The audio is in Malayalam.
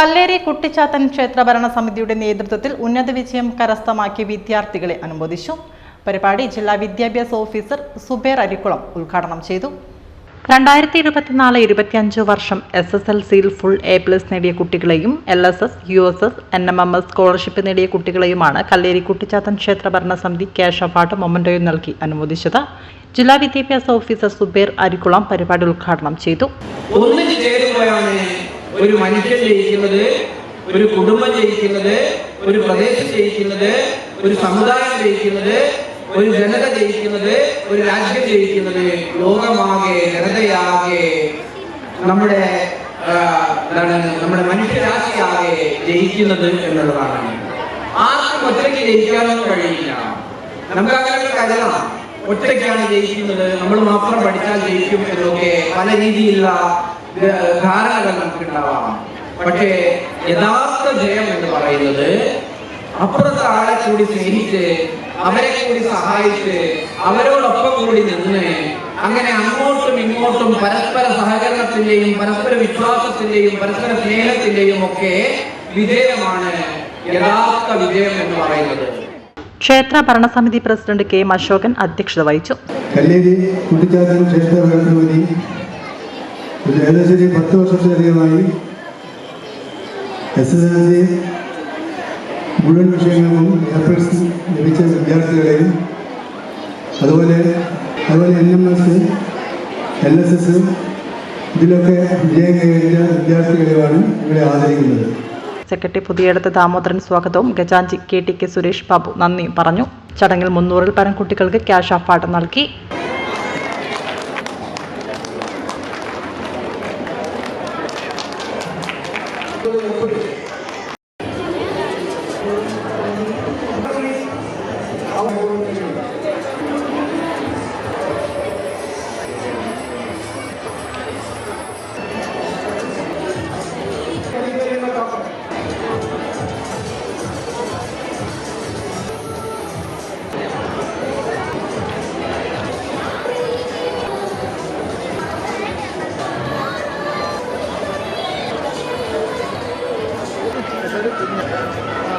കല്ലേരി കുട്ടിച്ചാത്തൻ ക്ഷേത്രഭരണ സമിതിയുടെ നേതൃത്വത്തിൽ ഉന്നത വിജയം കരസ്ഥമാക്കിയ വിദ്യാർത്ഥികളെ അനുമോദിച്ചു. പരിപാടി ജില്ലാ വിദ്യാഭ്യാസ ഓഫീസർ സുബേർ അരിക്കുളം ഉദ്ഘാടനം ചെയ്തു. രണ്ടായിരത്തി ഇരുപത്തിനാല് ഇരുപത്തിയഞ്ച് വർഷം എസ് എസ് എൽ സിയിൽ ഫുൾ എ പ്ലസ് നേടിയ കുട്ടികളെയും L S S U S S N M M S scholarship നേടിയ കുട്ടികളെയുമാണ് കല്ലേരി കുട്ടിച്ചാത്തൻ ക്ഷേത്ര ഭരണ സമിതി ക്യാഷ് അവാർഡ് മൊമന്റോയും നൽകി അനുമോദിച്ചത്. ജില്ലാ വിദ്യാഭ്യാസ ഓഫീസർ സുബേർ അരിക്കുളം പരിപാടി ഉദ്ഘാടനം ചെയ്തു. ഒരു മനുഷ്യൻ ജയിക്കുന്നത് ഒരു കുടുംബം ജയിക്കുന്നത് ഒരു പ്രദേശം ജയിക്കുന്നത് ഒരു സമുദായം ജയിക്കുന്നത് ഒരു ജനത ജയിക്കുന്നത് ഒരു രാജ്യം ജയിക്കുന്നത് ലോകമാകെ ജനതയാകെ നമ്മുടെ എന്താണ് നമ്മുടെ മനുഷ്യരാശിയാകെ ജയിക്കുന്നത് എന്നുള്ളതാണ്. ആർക്കും ഒറ്റയ്ക്ക് ജയിക്കാനൊന്നും കഴിയില്ല. നമുക്ക് അങ്ങനെ കരുതണം ഒറ്റയ്ക്കാണ് ജയിക്കുന്നത് നമ്മൾ മാത്രം പഠിച്ചാൽ ജയിക്കും എന്നൊക്കെ പല രീതിയിലുള്ള ധാരണകൾ നമുക്ക് ഉണ്ടാവാം പക്ഷേ യഥാർത്ഥ ജയം എന്ന് പറയുന്നത് അപ്പുറത്തെ ആളെ കൂടി സ്നേഹിച്ച് അവരെ കൂടി സഹായിച്ച് അവരോടൊപ്പം കൂടി നിന്ന് അങ്ങനെ അങ്ങോട്ടും ഇങ്ങോട്ടും പരസ്പര സഹകരണത്തിന്റെയും പരസ്പര വിശ്വാസത്തിന്റെയും പരസ്പര സ്നേഹത്തിന്റെയും ഒക്കെ വിജയമാണ് യഥാർത്ഥ വിജയം എന്ന് പറയുന്നത്. ക്ഷേത്ര ഭരണസമിതി പ്രസിഡന്റ് കെ. എം അശോകൻ അധ്യക്ഷത വഹിച്ചു കല്ലേരി കുട്ടിച്ചാത്തൻ ക്ഷേത്ര ഭരണസമിതി ഒരു ഏകദേശം ഒരു പത്ത് വർഷത്തിലധികമായി എസ് എസ് എൽ സി മുഴുവൻ വിഷയങ്ങൾക്കും എ ലഭിച്ച വിദ്യാർത്ഥികളെയും അതുപോലെ അതുപോലെ N M S N S S ഇതിലൊക്കെ വിജയം കൈവരിച്ച വിദ്യാർത്ഥികളെയുമാണ് ഇവിടെ ആദരിക്കുന്നത്. സെക്രട്ടറി പുതിയടത്ത് ദാമോദരൻ സ്വാഗതവും. ഗജാഞ്ചി K T K Suresh Babu നന്ദി പറഞ്ഞു. ചടങ്ങിൽ മുന്നൂറിൽ പരം കുട്ടികൾക്ക് ക്യാഷ് അവാർഡ് നൽകി. 各位。đức. chủ nhật